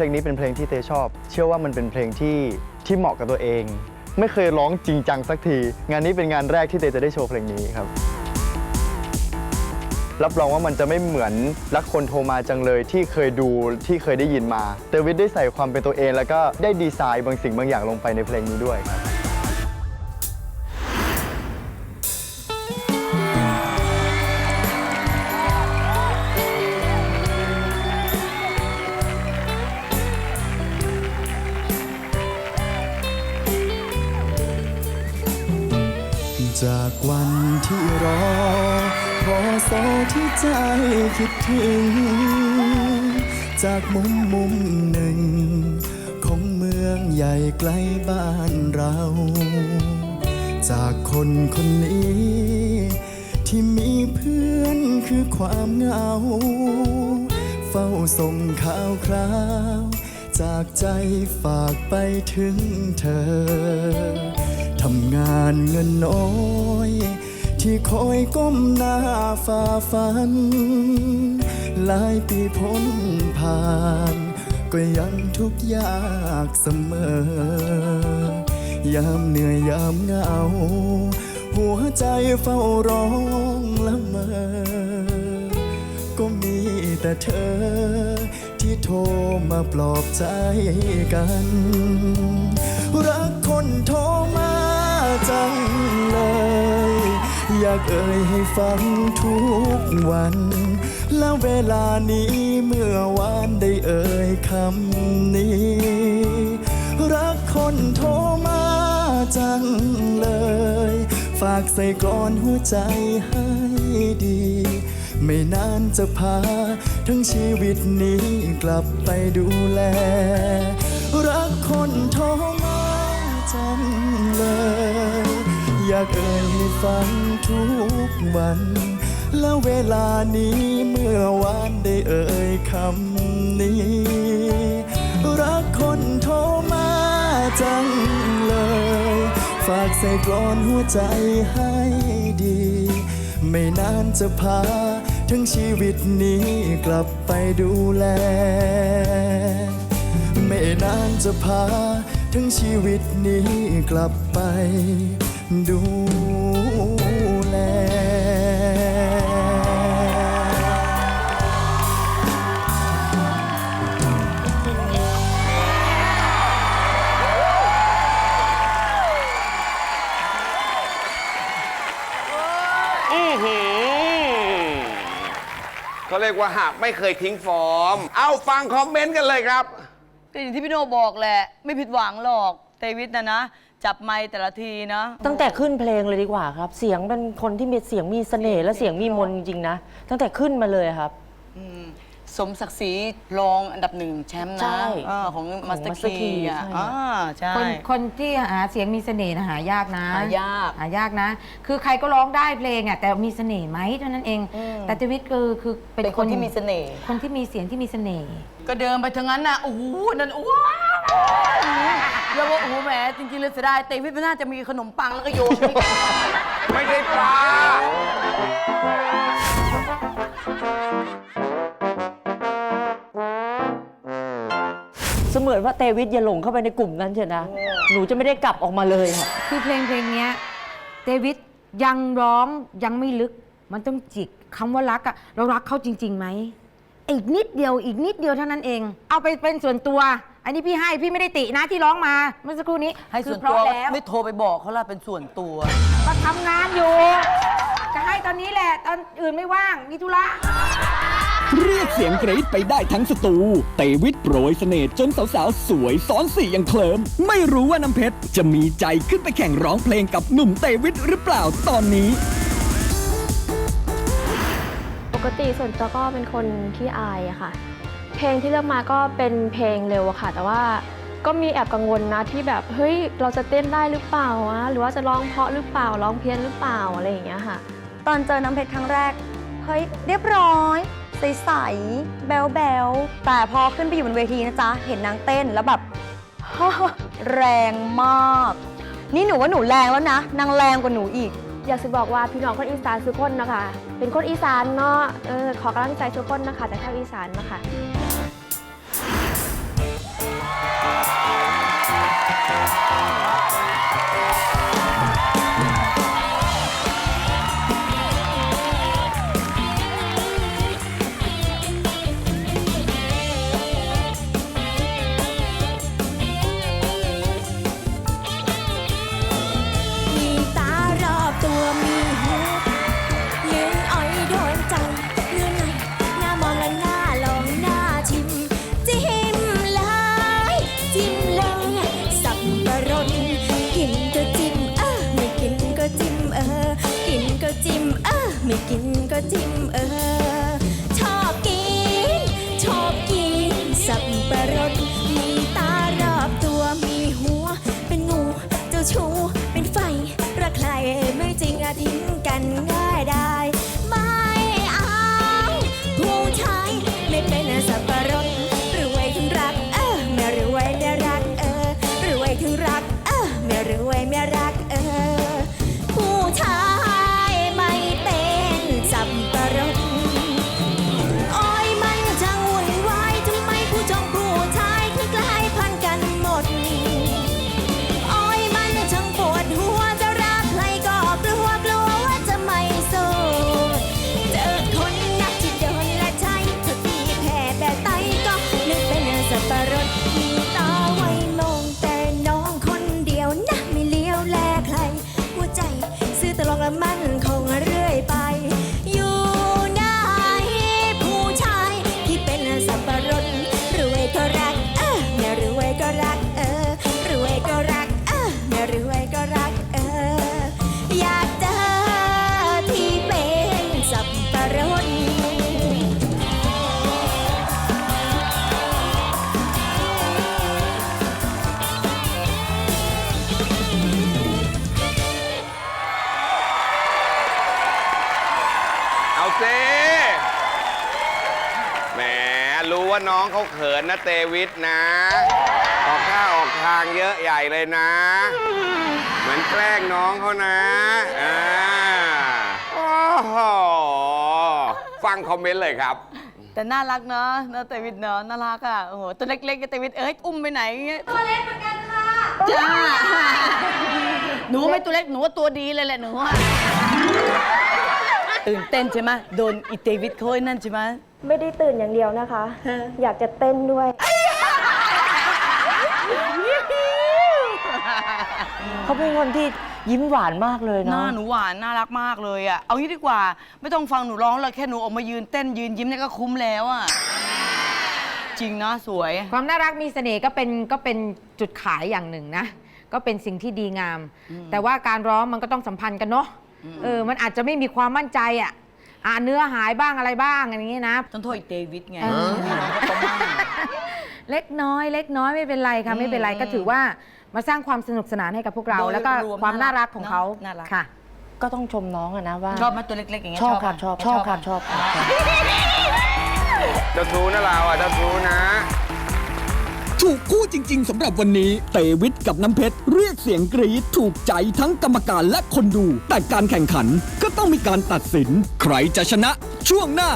เพลงนี้เป็นเพลงที่เตชอบ เชื่อว่ามันเป็นเพลงที่ที่เหมาะกับตัวเอง ไม่เคยร้องจริงจังสักที งานนี้เป็นงานแรกที่เตจะได้โชว์เพลงนี้ครับ รับรองว่ามันจะไม่เหมือนรักคนโทรมาจังเลยที่เคยดูที่เคยได้ยินมา เตวิทได้ใส่ความเป็นตัวเอง แล้วก็ได้ดีไซน์บางสิ่งบางอย่างลงไปในเพลงนี้ด้วยครับ ใจคิดถึง จากมุมมุมหนึ่ง ของเมืองใหญ่ไกลบ้านเรา จากคนคนนี้ ที่มีเพื่อนคือความเหงา เฝ้าส่งข่าวคราว จากใจฝากไปถึงเธอ ทำงานเงินน้อย ที่คอยก้มหน้าฝ่าฟัน หลายปีพ้นผ่าน ก็ยังทุกยากเสมอยามเหนื่อยยามเหงา หัวใจเฝ้าร้องละเมอ ก็มีแต่เธอ ที่โทรมาปลอบใจกัน รักคนโทรมาจัง อยากเอ่ยให้ฟังทุกวัน แล้วเวลานี้เมื่อวานได้เอ่ยคำนี้ รักคนโทรมาจังเลย ฝากใส่กรอนหัวใจให้ดี ไม่นานจะพา ทั้งชีวิตนี้กลับไปดูแล รักคนโทร กเอ่ยให้ฟังทุกวัน แล้วเวลานี้เมื่อวานได้เอ่ยคำนี้ รักคนโทรมาจังเลย ฝากใส่กรอนหัวใจให้ดี ไม่นานจะพา ทั้งชีวิตนี้กลับไปดูแล ไม่นานจะพา ทั้งชีวิตนี้กลับไป ดูแล อื้อหือเขาเรียกว่าหากไม่เคยทิ้งฟอร์ม เอาฟังคอมเมนต์กันเลยครับก็อย่างที่พี่โนบอกแหละ ไม่ผิดหวังหรอกเตวิทนะนะ จับไมค์แต่ละทีนะตั้งแต่ขึ้นเพลงเลยดีกว่าครับ เสียงเป็นคนที่มีเสียงมีเสน่ห์และเสียงมีมนต์จริงๆนะ ตั้งแต่ขึ้นมาเลยครับ อืมสมศักดิ์ศรีรองอันดับหนึ่งแชมป์ใช่นะเออของของมาสเตอร์ Master คี Key อะใช่ อ่าใช่ คนคนที่หาเสียงมีเสน่ห์นะหายากนะหายากหายากนะ คือใครก็ร้องได้เพลงอะแต่มีเสน่ห์ไหมเท่านั้นเองแต่เจวิตคือคือเป็นคนที่มีเสน่ห์คนที่มีเสียงที่มีเสน่ห์ ก็เดินไปทางนั้นนะโอ้โหนั่นโอ้ แล้วว่าโอ้โหแหมจริงๆเลยเสียดายเตวิทมันน่าจะมีขนมปังแล้วก็โยนไม่ใช่ปลาเสมือนว่าเตวิทอย่าหลงเข้าไปในกลุ่มนั้นเถอะนะ หนูจะไม่ได้กลับออกมาเลยค่ะ คือเพลงเพลงเนี้ยเดวิดยังร้องยังไม่ลึก มันต้องจิกคำว่ารักอะเรารักเขาจริงๆไหมอีกนิดเดียวอีกนิดเดียวเท่านั้นเอง เอาไปเป็นส่วนตัว อันนี้พี่ให้พี่ไม่ได้ตินะที่ร้องมาเมื่อสักครู่นี้ให้ส่วนคือเพตัวราะแล้วไม่โทรไปบอกเขาละเป็นส่วนตัว ก็ทำงานอยู่ จะให้ตอนนี้แหละตอนอื่นไม่ว่างมีธุระเรียกเสียงกรี๊ดไปได้ทั้งสตูเตวิทโปรยเสน่ห์จนสาวๆ สวยซ้อนสี่ยังเคลิม ไม่รู้ว่าน้ำเพชร จะมีใจขึ้นไปแข่งร้องเพลงกับหนุ่มเตวิทหรือเปล่าตอนนี้ ปกติส่วนตัวก็เป็นคนที่อายอะค่ะ เพลงที่เลือกมาก็เป็นเพลงเร็วอะค่ะ แต่ว่าก็มีแอบกังวลนะที่แบบเฮ้ยเราจะเต้นได้หรือเปล่าวะหรือว่าจะร้องเพราะหรือเปล่าร้องเพี้ยนหรือเปล่าอะไรอย่างเงี้ยค่ะ ตอนเจอน้ำเพชรครั้งแรกเฮ้ยเรียบร้อยใสๆแบลแบลแต่พอขึ้นไปอยู่บนเวทีนะจ๊ะ เห็นนางเต้นแล้วแบบแรงมาก นี่หนูว่าหนูแรงแล้วนะ นางแรงกว่าหนูอีก อยากจะบอกว่าพี่น้องคนอีสานทุกคนนะคะ เป็นคนอีสานเนาะเออขอกำลังใจทุกคนนะคะแต่ชาวอีสานนะคะ Thank you. เอาซิแหมรู้ว่าน้องเขาเขินนะเตวิทนะ ออกท่าออกทางเยอะใหญ่เลยนะ เหมือนแกล้งน้องเขานะอ่าโอ้โหฟังคอมเมนต์เลยครับ แต่น่ารักเนาะนะเตวิดเนาะน่ารักอะโอ้โหตัวเล็กๆกับเตวิดเอ้ยอุ้มไปไหนเงี้ยตัวเล็กเหมือนกันค่ะ จ้าหนูไม่ตัวเล็กหนูว่าตัวดีเลยแหละหนูอะ ตื่นเต้นใช่ไหมโดนอีเตวิดเขาไอ้นั่นใช่ไหม ไม่ได้ตื่นอย่างเดียวนะคะอยากจะเต้นด้วย เขาเป็นคนที่ยิ้มหวานมากเลยหน้าเนาะหนูหวานน่ารักมากเลยอะ เอางี้ดีกว่า ไม่ต้องฟังหนูร้องเลยแค่หนูออกมายืนเต้นยืนยิ้มเนี่ยก็คุ้มแล้วอะ จริงนะสวย ความน่ารักมีเสน่ห์ก็เป็นก็เป็นจุดขายอย่างหนึ่งนะ ก็เป็นสิ่งที่ดีงาม แต่ว่าการร้องมันก็ต้องสัมพันธ์กันเนาะ เออมันอาจจะไม่มีความมั่นใจอะอ่าเนื้อหายบ้างอะไรบ้างอย่างนี้นะ ต้องโทษอีเตวิดไงเออมีน้องก็ต้องมั่งเล็กน้อยเล็กน้อยไม่เป็นไรค่ะไม่เป็นไรอืมก็ถือว่ามาสร้างความสนุกสนานให้กับพวกเราโดยแล้วก็รวมความน่ารักของเขาน่ารักค่ะ ก็ต้องชมน้องอะนะว่าชอบไหมตัวเล็กๆอย่างเงี้ยชอบไหมครับชอบชอบครับชอบครับชอบเจ้าชู้นะเราอะเจ้าชู้นะ ถูกคู่จริง ๆสำหรับวันนี้เตวิทกับน้ำเพชรเรียกเสียงกรี๊ดถูกใจทั้งกรรมการและคนดู แต่การแข่งขันก็ต้องมีการตัดสิน ใครจะชนะช่วงหน้า